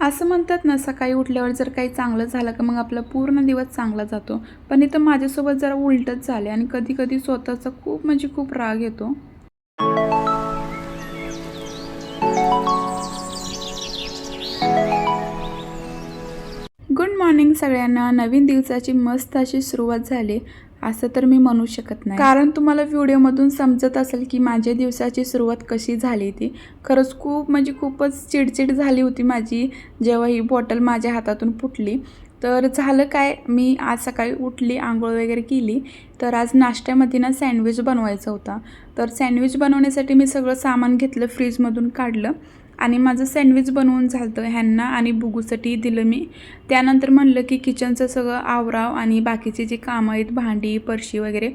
असं म्हणतात ना सकाळी उठल्यावर जर काही चांगलं झालं का मग आपला पूर्ण दिवस चांगला जातो. पण इथं माझ्यासोबत जरा उलटच झाले आणि कधी कधी स्वतःचा खूप म्हणजे खूप राग येतो. गुड मॉर्निंग सगळ्यांना. नवीन दिवसाची मस्त अशी सुरुवात झाली. असं तर मी म्हणू शकत नाही. कारण तुम्हाला व्हिडिओमधून समजत असेल की माझ्या दिवसाची सुरुवात कशी झाली ती खरंच खूप म्हणजे खूपच चिडचिड झाली होती माझी जेव्हा ही बॉटल माझ्या हातातून फुटली. तर झालं काय मी आज सकाळी उठली आंघोळ वगैरे केली. तर आज नाश्त्यामध्ये ना सँडविच बनवायचा होता. तर सँडविच बनवण्यासाठी मी सगळं सामान घेतलं फ्रीजमधून काढलं. आणि माझं सँडविच बनवून झालं ह्यांना आणि बुगूसाठी दिलं मी. त्यानंतर म्हणलं की किचनचं सगळं आवराव आणि बाकीचे जे कामं आहेत भांडी परशी वगैरे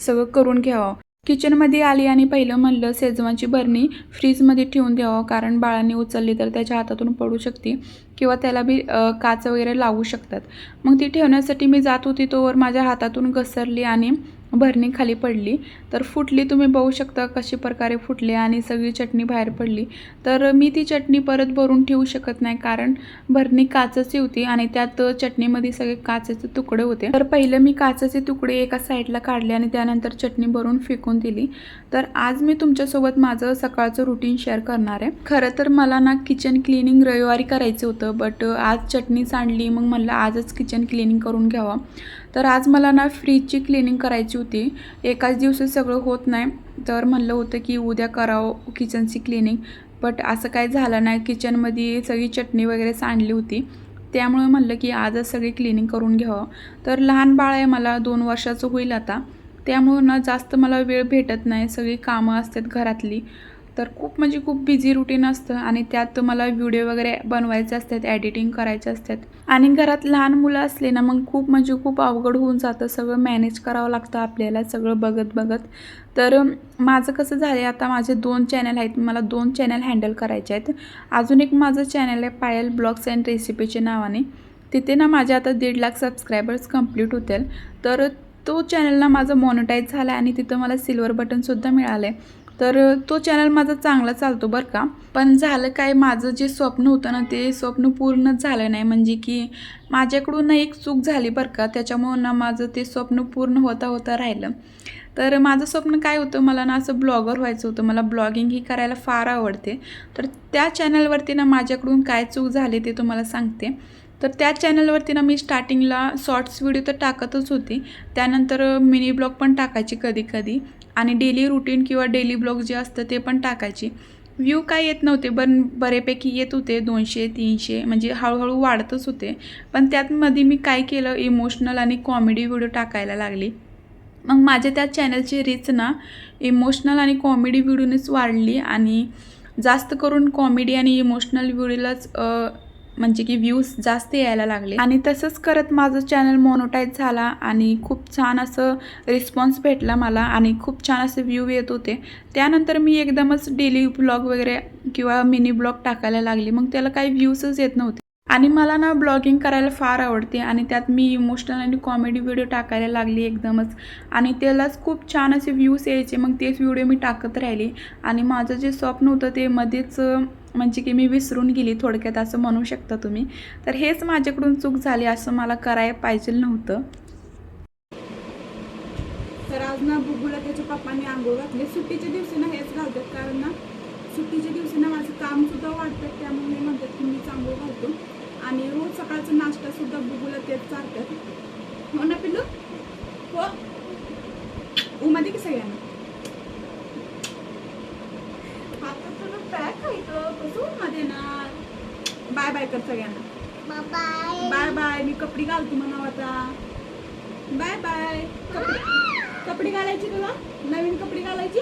सगळं करून घ्यावं. किचनमध्ये आली आणि पहिलं म्हणलं शेजवानची बरणी फ्रीजमध्ये ठेवून द्यावं कारण बाळांनी उचलली तर त्याच्या हातातून पडू शकते किंवा त्याला बी काच वगैरे लावू शकतात. मग ती ठेवण्यासाठी मी जात होती तोवर माझ्या हातातून घसरली आणि भरणी खाली पडली. तर फुटली तुम्ही बघू शकता कशी प्रकारे फुटली आणि सगळी चटणी बाहेर पडली. तर मी ती चटणी परत भरून ठेवू शकत नाही कारण भरणी काचची होती आणि त्यात चटणीमध्ये सगळे काचेचे तुकडे होते. तर पहिलं मी काचेचे तुकडे एका साईडला काढले आणि त्यानंतर चटणी भरून फेकून दिली. तर आज मी तुमच्यासोबत माझं सकाळचं रुटीन शेअर करणार आहे. खरं तर मला ना किचन क्लिनिंग रविवारी करायचं होतं बट आज चटणी सांडली मग म्हणलं आजच किचन क्लिनिंग करून घ्यावं. तर आज मला ना फ्रीजची क्लिनिंग करायची होती. एकाच दिवशी सगळं होत नाही. तर म्हणलं होतं की उद्या करावं किचनची क्लिनिंग बट असं काय झालं नाही. किचनमध्ये सगळी चटणी वगैरे सांडली होती. त्यामुळे म्हणलं की आजच सगळी क्लिनिंग करून घ्यावं. तर लहान बाळ आहे मला दोन वर्षाचं होईल आता. त्यामुळं ना जास्त मला वेळ भेटत नाही. सगळी कामं असतात घरातली. तर खूप म्हणजे खूप बिझी रुटीन असतं आणि त्यात मला व्हिडिओ वगैरे बनवायचे असतात एडिटिंग करायचे असतात. आणि घरात लहान मुलं असले ना मग खूप म्हणजे खूप अवघड होऊन जातं. सगळं मॅनेज करावं लागतं आपल्याला सगळं बघत बघत. तर माझं कसं झालं आहे आता माझे दोन चॅनल आहेत. मला दोन चॅनल हँडल करायचे आहेत. अजून एक माझं चॅनल आहे पायल ब्लॉग्स अँड रेसिपीच्या नावाने. तिथे ना माझे आता दीड लाख सबस्क्रायबर्स कंप्लीट होतील. तर तो चॅनल ना माझं मॉनिटाईज झाला आणि तिथं मला सिल्वर बटनसुद्धा मिळालं आहे तर तो चॅनल माझा चांगला चालतो बरं का. पण झालं काय माझं जे स्वप्न होतं ना ते स्वप्न पूर्णच झालं नाही. म्हणजे की माझ्याकडून ना एक चूक झाली बरं का. त्याच्यामुळं ना माझं ते स्वप्न पूर्ण होता होता राहिलं. तर माझं स्वप्न काय होतं मला ना असं ब्लॉगर व्हायचं होतं. मला ब्लॉगिंग ही करायला फार आवडते. तर त्या चॅनलवरती ना माझ्याकडून काय चूक झाली ते तुम्हाला सांगते. तर त्या चॅनलवरती ना मी स्टार्टिंगला शॉर्ट्स व्हिडिओ तर टाकतच होती. त्यानंतर मिनी ब्लॉग पण टाकायची कधी कधी आणि डेली रुटीन किंवा डेली ब्लॉग जे असतं ते पण टाकायची. व्ह्यू काय येत नव्हते पण बरेपैकी येत होते दोनशे तीनशे म्हणजे हळूहळू वाढतच होते. पण त्यातमध्ये मी काय केलं इमोशनल आणि कॉमेडी व्हिडिओ टाकायला लागली. मग माझ्या त्या चॅनलची रीच ना इमोशनल आणि कॉमेडी व्हिडिओनेच वाढली आणि जास्त करून कॉमेडी आणि इमोशनल व्हिडिओलाच म्हणजे की व्ह्यूज जास्त यायला लागले. आणि तसंच करत माझं चॅनल मोनोटाईज झाला आणि खूप छान असं रिस्पॉन्स भेटला मला आणि खूप छान असे व्ह्यू येत होते. त्यानंतर मी एकदमच डेली ब्लॉग वगैरे किंवा मिनी ब्लॉग टाकायला लागली. मग त्याला काही व्ह्यूजच येत नव्हते. आणि मला ना ब्लॉगिंग करायला फार आवडते आणि त्यात मी इमोशनल आणि कॉमेडी व्हिडिओ टाकायला लागली एकदमच. आणि त्यालाच खूप छान असे व्ह्यूज यायचे. मग तेच व्हिडिओ मी टाकत राहिली. आणि माझं जे स्वप्न होतं ते मध्येच म्हणजे की मी विसरून गेली थोडक्यात असं म्हणू शकता तुम्ही. तर हेच माझ्याकडून चूक झाली असं मला करायला पाहिजे नव्हतं. तर आज ना बुबूला त्याच्या पप्पांनी आंघोळ घातली. सुट्टीच्या दिवशी ना हेच घालतात कारण ना सुट्टीच्या दिवशी ना माझं काम सुद्धा वाढतात त्यामुळे मी म्हणतात की मी आंघोळ घालतो. आणि रोज सकाळचा नाश्ता सुद्धा बुबूला तेच चालतात हो ना पिल्लू? हो उमध्ये की सगळ्यांना आता तुला पॅक आहे गं. कसं उमध्ये ना बाय बाय कर सगळ्यांना. बाय बाय मी कपडे घालतो म्हणावं आता. बाय बाय कपडे कपडे घालायची तुला? नवीन कपडे घालायची?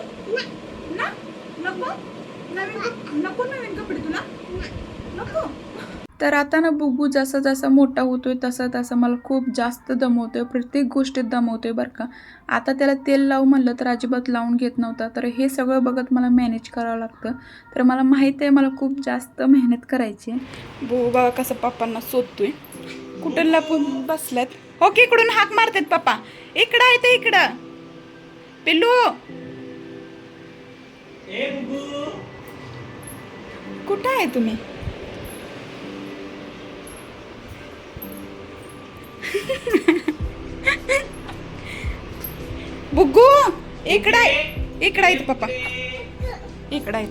ना? नको? नवीन नको नवीन कपडे तुला? नको? तर आता ना बुबू जसा जसा मोठा होतो आहे तसं तसं मला खूप जास्त दमवतोय प्रत्येक गोष्टीत दमवतोय बरं का. आता त्याला तेल लावू म्हणलं तर अजिबात लावून घेत नव्हता तर हे सगळं बघत मला मॅनेज करावं लागतं. तर मला माहीत आहे मला खूप जास्त मेहनत करायची आहे. बुबू बाबा कसं पप्पांना शोधतोय. कुठं लपून बसल्यात? हो की इकडून हाक मारतात पप्पा. इकडं आहे ते इकडं. पिल्लू. कुठं आहे तुम्ही? बुग्गू इकडं आहे. इकडं आहे पप्पा. इकडं आहे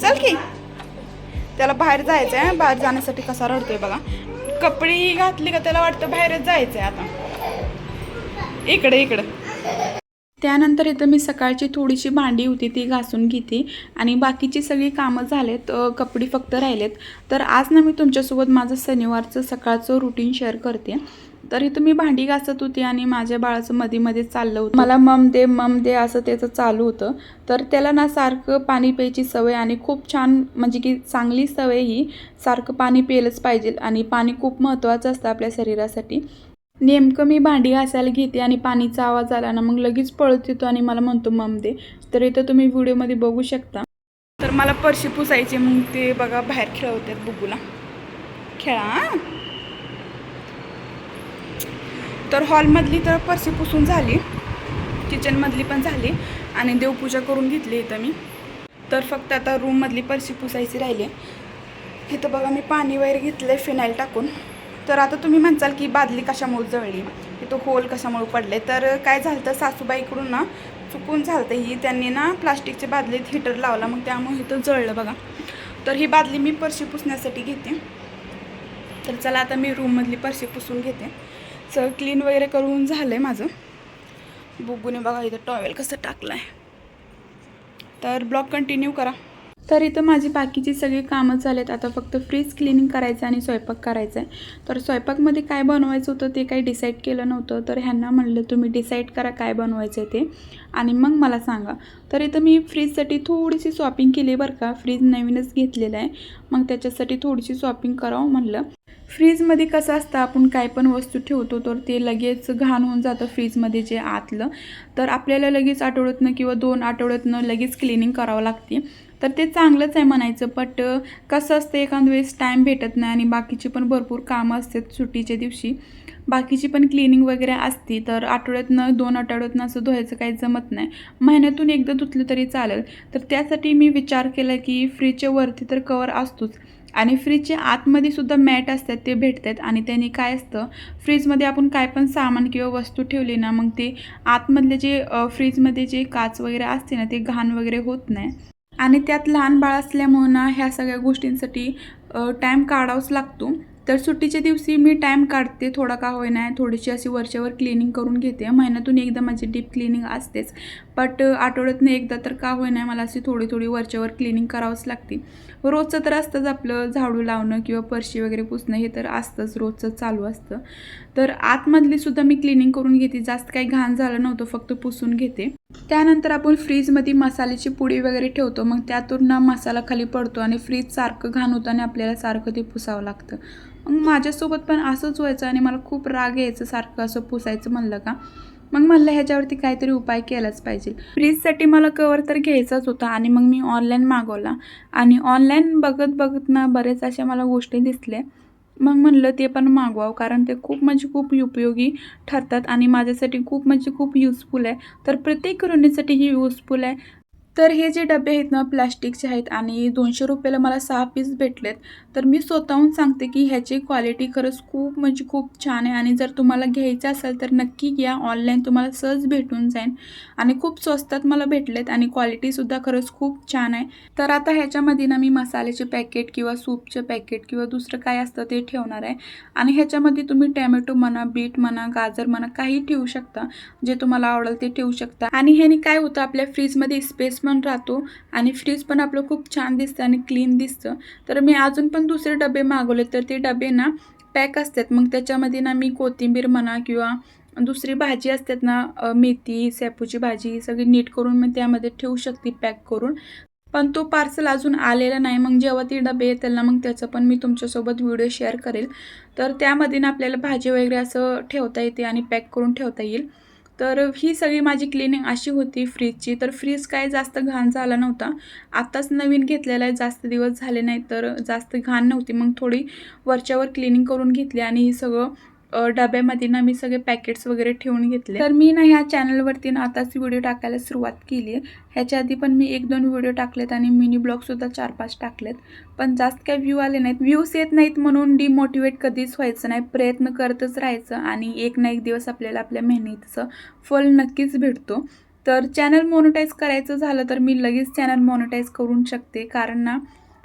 चल की. त्याला बाहेर जायचं आहे बाहेर जाण्यासाठी कसा रडतोय बघा. कपडे घातली का त्याला वाटतं बाहेरच जायचं आहे आता. इकडे इकडं. त्यानंतर इथं मी सकाळची थोडीशी भांडी होती ती घासून घेते. आणि बाकीची सगळी कामं झालेत कपडे फक्त राहिलेत. तर आज ना मी तुमच्यासोबत माझं शनिवारचं सकाळचं रुटीन शेअर करते. तर इथं मी भांडी घासत होती आणि माझ्या बाळाचं मध्ये मध्ये चाललं होतं. मला मम दे मम दे असं त्याचं चालू होतं. तर त्याला ना सारखं पाणी प्यायची सवय आणि खूप छान म्हणजे की चांगली सवय ही सारखं पाणी प्यायलंच पाहिजे आणि पाणी खूप महत्त्वाचं असतं आपल्या शरीरासाठी. नेमकं मी भांडी घासायला घेते आणि पाणीचा आवाज आला ना मग लगेच पळत येतो आणि मला म्हणतो मम दे. तर इथं तुम्ही व्हिडिओमध्ये बघू शकता. तर मला परशी पुसायची मग ते बघा बाहेर खेळवतात बुगूला खेळा तर हॉलमधली तर परशी पुसून झाली. किचनमधली पण झाली. आणि देवपूजा करून घेतली इथं मी. तर फक्त आता रूममधली परशी पुसायची राहिली. इथं बघा मी पाणी वगैरे घेतलं आहे फिनाईल टाकून. तर आता तुम्ही म्हणचाल की बादली कशामुळे जळली? इथं होल कशामुळे पडले तर काय झालं तर सासूबाईकडून ना चुकून झालं ही त्यांनी ना प्लास्टिकच्या बादलीत हिटर लावला मग त्यामुळे इथं जळलं बघा. तर ही बादली मी परशी पुसण्यासाठी घेते. तर चला आता मी रूममधली परशी पुसून घेते. सगळं क्लीन वगैरे करून झालं आहे माझं बुगूने बघा इथं टॉवेल कसं टाकलं आहे तर ब्लॉग कंटिन्यू करा. तर इथं माझी बाकीची सगळी कामं झालेत. आता फक्त फ्रीज क्लिनिंग करायचं आणि स्वयंपाक करायचा आहे तर स्वयंपाकमध्ये काय बनवायचं होतं ते काही डिसाईड केलं नव्हतं. तर ह्यांना म्हणलं तुम्ही डिसाईड करा काय बनवायचं आहे ते. आणि मग मला सांगा. तर इथं मी फ्रीजसाठी थोडीशी शॉपिंग केली बरं का. फ्रीज नवीनच घेतलेलं आहे. मग त्याच्यासाठी थोडीशी शॉपिंग करावं म्हणलं. फ्रीजमध्ये कसं असतं आपण काय पण वस्तू ठेवतो तर ते लगेच घाण होऊन जातं फ्रीजमध्ये जे आतलं. तर आपल्याला लगेच आठवड्यातनं किंवा दोन आठवड्यातनं लगेच क्लिनिंग करावं लागते. तर ते चांगलंच आहे म्हणायचं बट कसं असतं एखाद वेळेस टाईम भेटत नाही आणि बाकीची पण भरपूर कामं असतात सुट्टीच्या दिवशी. बाकीची पण क्लिनिंग वगैरे असती तर आठवड्यातनं दोन आठवड्यातनं असं धुवायचं काही जमत नाही. महिन्यातून एकदा धुतलं तरी चालेल. तर त्यासाठी मी विचार केला की फ्रीजच्या वरती तर कवर असतोच. आणि फ्रीजच्या आतमध्ये सुद्धा मॅट असतात ते भेटतात. आणि त्यांनी काय असतं फ्रीजमध्ये आपण काय पण सामान किंवा वस्तू ठेवली ना मग ते आतमधले जे फ्रीजमध्ये जे काच वगैरे असते ना ते घाण वगैरे होत नाही. आणि त्यात लहान बाळ असल्यामुळं ना ह्या सगळ्या गोष्टींसाठी टाईम काढावाच लागतो. तर सुट्टीच्या दिवशी मी टाईम काढते थोडा का होईना थोडीशी अशी वरच्यावर क्लिनिंग करून घेते. महिन्यातून एकदा माझी डीप क्लिनिंग असतेच. बट आठवड्यातनं एकदा तर का होईना मला अशी थोडी थोडी वरच्यावर क्लिनिंग करावंच लागते. रोजचं तर असतंच आपलं झाडू लावणं किंवा फरशी वगैरे पुसणं हे तर असतंच रोजचं चालू असतं. तर आतमधली सुद्धा मी क्लिनिंग करून घेते. जास्त काही घाण झालं नव्हतं फक्त पुसून घेते. त्यानंतर आपण फ्रीजमध्ये मसाल्याची पुडी वगैरे ठेवतो. मग त्यातून ना मसाला खाली पडतो आणि फ्रीज सारखं घाण होतं आणि आपल्याला सारखं ते पुसावं लागतं. मग माझ्यासोबत पण असंच व्हायचं आणि मला खूप राग यायचं सारखं असं पुसायचं म्हणलं का? मग म्हणलं ह्याच्यावरती काहीतरी उपाय केलाच पाहिजे. फ्रीजसाठी मला कवर तर घ्यायचाच होता आणि मग मी ऑनलाईन मागवला. आणि ऑनलाईन बघत बघत ना बरेच अशा मला गोष्टी दिसल्या. मग म्हणलं ते पण मागवावं कारण ते खूप म्हणजे खूप उपयोगी ठरतात आणि माझ्यासाठी खूप म्हणजे खूप युजफुल आहे. तर प्रत्येक गृहिणीसाठी ही युजफुल आहे. तर हे जे डबे आहेत ना प्लास्टिकचे आहेत आणि दोनशे रुपयाला मला सहा पीस भेटलेत. तर मी स्वतःहून सांगते की ह्याची क्वालिटी खरंच खूप म्हणजे खूप छान आहे आणि जर तुम्हाला घ्यायचं असेल तर नक्की घ्या. ऑनलाईन तुम्हाला सहज भेटून जाईल आणि खूप स्वस्तात मला भेटलेत आणि क्वालिटीसुद्धा खरंच खूप छान आहे. तर आता ह्याच्यामध्ये ना मी मसाल्याचे पॅकेट किंवा सूपचे पॅकेट किंवा दुसरं काय असतं ते ठेवणार आहे. आणि ह्याच्यामध्ये तुम्ही टॅमॅटो म्हणा बीट म्हणा गाजर म्हणा काही ठेवू शकता. जे तुम्हाला आवडेल ते ठेवू शकता. आणि ह्याने काय होतं आपल्या फ्रीजमध्ये स्पेस पण राहतो आणि फ्रीज पण आपलं खूप छान दिसतं आणि क्लीन दिसतं. तर मी अजून पण दुसरे डबे मागवले तर ते डबे ना पॅक असतात. मग त्याच्यामध्ये ना मी कोथिंबीर म्हणा किंवा दुसरी भाजी असतात ना मेथी शेपूची भाजी सगळी नीट करून मी त्यामध्ये ठेवू शकते पॅक करून. पण तो पार्सल अजून आलेला नाही. मग जेव्हा ती डबे येतील ना मग त्याचं पण मी तुमच्यासोबत व्हिडिओ शेअर करेल. तर त्यामध्ये ना आपल्याला भाजी वगैरे असं ठेवता येते आणि पॅक करून ठेवता येईल. तर ही सगळी माझी क्लिनिंग अशी होती फ्रीजची तर फ्रीज काय जास्त घाण झाला नव्हता. आत्ताच नवीन घेतलेला आहे जास्त दिवस झाले नाही तर जास्त घाण नव्हती. मग थोडी वरच्यावर क्लिनिंग करून घेतली आणि हे सगळं डब्यामध्ये ना मी सगळे पॅकेट्स वगैरे ठेवून घेतले. तर मी ना ह्या चॅनलवरती ना आताच व्हिडिओ टाकायला सुरुवात केली आहे. ह्याच्या आधी पण मी एक दोन व्हिडिओ टाकलेत आणि मिनी ब्लॉगसुद्धा चार पाच टाकलेत. पण जास्त काय व्ह्यू आले नाहीत. व्ह्यूज येत नाहीत म्हणून डिमोटिवेट कधीच व्हायचं नाही. प्रयत्न करतच राहायचं आणि एक ना एक दिवस आपल्याला आपल्या मेहनतीचं फल नक्कीच भेटतो. तर चॅनल मोनोटाईज करायचं झालं तर मी लगेच चॅनल मोनोटाईज करून शकते. कारण ना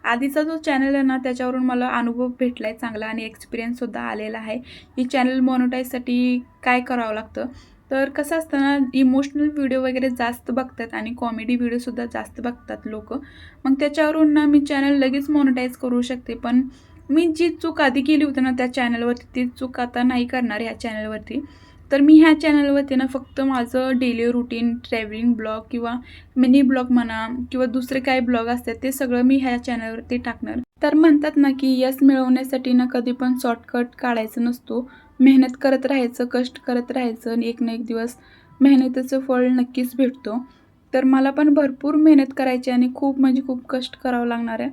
आधीचा जो चॅनल आहे ना त्याच्यावरून मला अनुभव भेटला आहे चांगला आणि एक्सपिरियन्ससुद्धा आलेला आहे. ही चॅनल मोनोटाईजसाठी काय करावं लागतं? तर कसं असतं ना इमोशनल व्हिडिओ वगैरे जास्त बघतात आणि कॉमेडी व्हिडिओसुद्धा जास्त बघतात लोक. मग त्याच्यावरून ना मी चॅनल लगेच मोनोटाईज करू शकते. पण मी जी चूक आधी केली होती ना त्या चॅनलवरती ती चूक आता नाही करणार ह्या चॅनलवरती तर मी ह्या चॅनलवरती ना फक्त माझं डेली रुटीन ट्रॅव्हलिंग ब्लॉग किंवा मिनी ब्लॉग म्हणा किंवा दुसरे काही ब्लॉग असतात ते सगळं मी ह्या चॅनलवरती टाकणार. तर म्हणतात ना की यश मिळवण्यासाठी ना कधी पण शॉर्टकट काढायचं नसतो. मेहनत करत राहायचं कष्ट करत राहायचं आणि एक ना एक दिवस मेहनतीचं फळ नक्कीच भेटतो. तर मला पण भरपूर मेहनत करायची आणि खूप म्हणजे खूप कष्ट करावं लागणार आहे.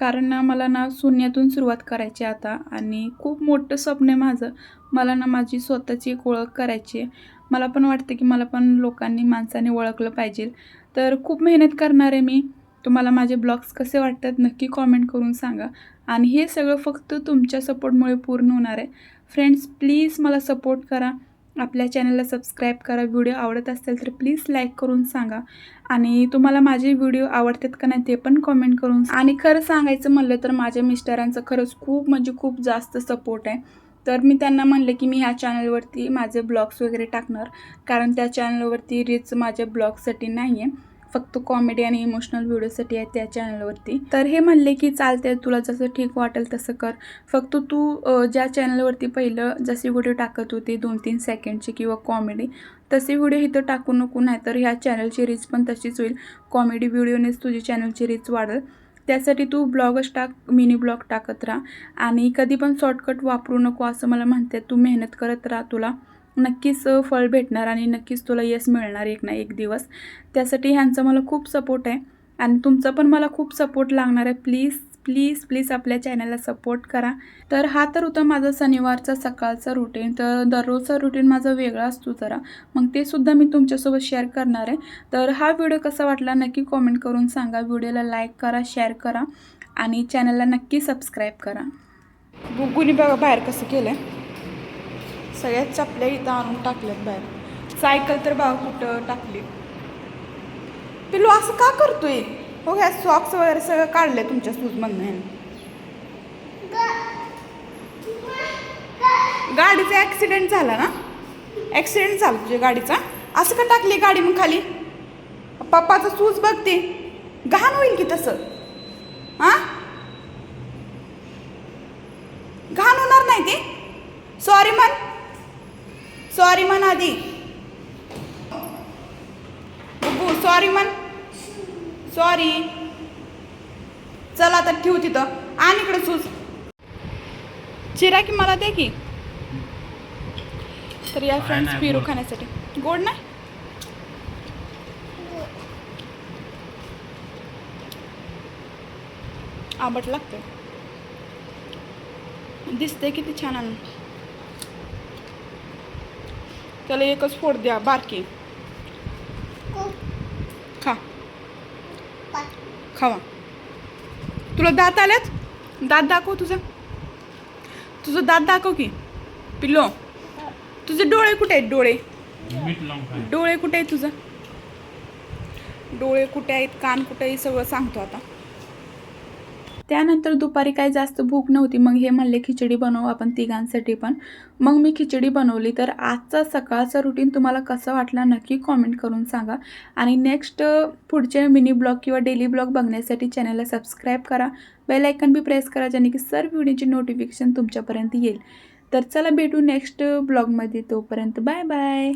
कारण ना मला ना शून्यातून सुरुवात करायची आहे आता आणि खूप मोठं स्वप्न आहे माझं. मला ना माझी स्वतःची एक ओळख करायची आहे. मला पण वाटतं की मला पण लोकांनी माणसाने ओळखलं पाहिजे. तर खूप मेहनत करणार आहे मी. तुम्हाला माझे ब्लॉग्स कसे वाटतात नक्की कॉमेंट करून सांगा. आणि हे सगळं फक्त तुमच्या सपोर्टमुळे पूर्ण होणार आहे. फ्रेंड्स प्लीज मला सपोर्ट करा. आपल्या चॅनलला सबस्क्राईब करा. व्हिडिओ आवडत असेल तर प्लीज लाईक करून सांगा. आणि तुम्हाला माझे व्हिडिओ आवडतात का नाही ते पण कॉमेंट करून आणि खरं सांगायचं म्हणलं तर माझ्या मिस्टरांचं खरंच खूप म्हणजे खूप जास्त सपोर्ट आहे. तर मी त्यांना म्हणले की मी ह्या चॅनलवरती माझे ब्लॉग्स वगैरे टाकणार. कारण त्या चॅनलवरती रीच माझ्या ब्लॉगसाठी नाही आहे फक्त कॉमेडी आणि इमोशनल व्हिडिओसाठी आहे त्या चॅनलवरती तर हे म्हणले की चालते तुला जसं ठीक वाटेल तसं कर. फक्त तू ज्या चॅनलवरती पहिलं जसे व्हिडिओ टाकत होती दोन तीन सेकंडची किंवा कॉमेडी तसे व्हिडिओ इथं टाकू नको नाही तर ह्या चॅनलची रीच पण तशीच होईल. कॉमेडी व्हिडिओनेच तुझी चॅनलची रीच वाढेल. त्यासाठी तू ब्लॉगच टाक मिनी ब्लॉग टाकत राहा. आणि कधी पण शॉर्टकट वापरू नको असं मला म्हणते तू मेहनत करत राहा तुला. नक्कीच फळ भेटणार आणि नक्कीच तुला यश मिळणार एक ना एक दिवस. त्यासाठी ह्यांचा मला खूप सपोर्ट आहे. आणि तुमचा पण मला खूप सपोर्ट लागणार आहे. प्लीज प्लीज प्लीज आपल्या चॅनलला सपोर्ट करा. तर हा तर होता माझा शनिवारचा सकाळचा रुटीन तर दररोजचा रुटीन माझा वेगळा असतो जरा. मग ते सुद्धा मी तुमच्यासोबत शेअर करणार आहे. तर हा व्हिडिओ कसा वाटला नक्की कॉमेंट करून सांगा. व्हिडिओला लाईक करा शेअर करा. आणि चॅनलला नक्की सबस्क्राईब करा. गुगुनी बघा बाहेर कसं केलं आहे सगळ्यात चपल्या इथं आणून टाकल्यात बाहेर. सायकल तर बा कुठं टाकली. पिलू असं का करतोय? हो ह्या सॉक्स वगैरे सगळं काढलंय तुमच्या शूजमधनं ह्याने. गाडीचा ॲक्सिडेंट झाला ना? ॲक्सिडेंट झाला तुझ्या गाडीचा? असं का टाकली गाडी मग खाली? पप्पाचं सूज बघते. घाण होईल की तसं? हां? घाण होणार नाही ते. सॉरी मन. सॉरी म्हण आधी बघू सॉरी म्हण सॉरी चला आता ठेवू तिथं. आण इकडे सूज. चिरा की मला दे की. तर या फ्रेंड्स पिरू. खाण्यासाठी. गोड ना? आंबट लागतं. दिसते किती छान आणून. त्याला एकच फोड द्या बारकी. खा. खावा. तुला दात आल्यात दात दाखव तुझा. तुझं दात दाखव की. पिल्लो. तुझे डोळे कुठे आहेत? डोळे. मीठ लावून खा डोळे कुठे आहेत तुझं? डोळे कुठे आहेत? कान कुठे आहे? सगळं सांगतो आता. त्यानंतर दुपारी काही जास्त भूक नव्हती. मग हे म्हणले खिचडी बनवू आपण तिघांसाठी पण. मग मी खिचडी बनवली. तर आजचा सकाळचा रुटीन तुम्हाला कसं वाटला नक्की कॉमेंट करून सांगा. आणि नेक्स्ट पुढचे मिनी ब्लॉग किंवा डेली ब्लॉग बघण्यासाठी चॅनलला सबस्क्राईब करा. बेल आयकन बी प्रेस करा ज्याने की सर्व व्हिडिओची नोटिफिकेशन तुमच्यापर्यंत येईल. तर चला भेटू नेक्स्ट ब्लॉगमध्ये तोपर्यंत बाय बाय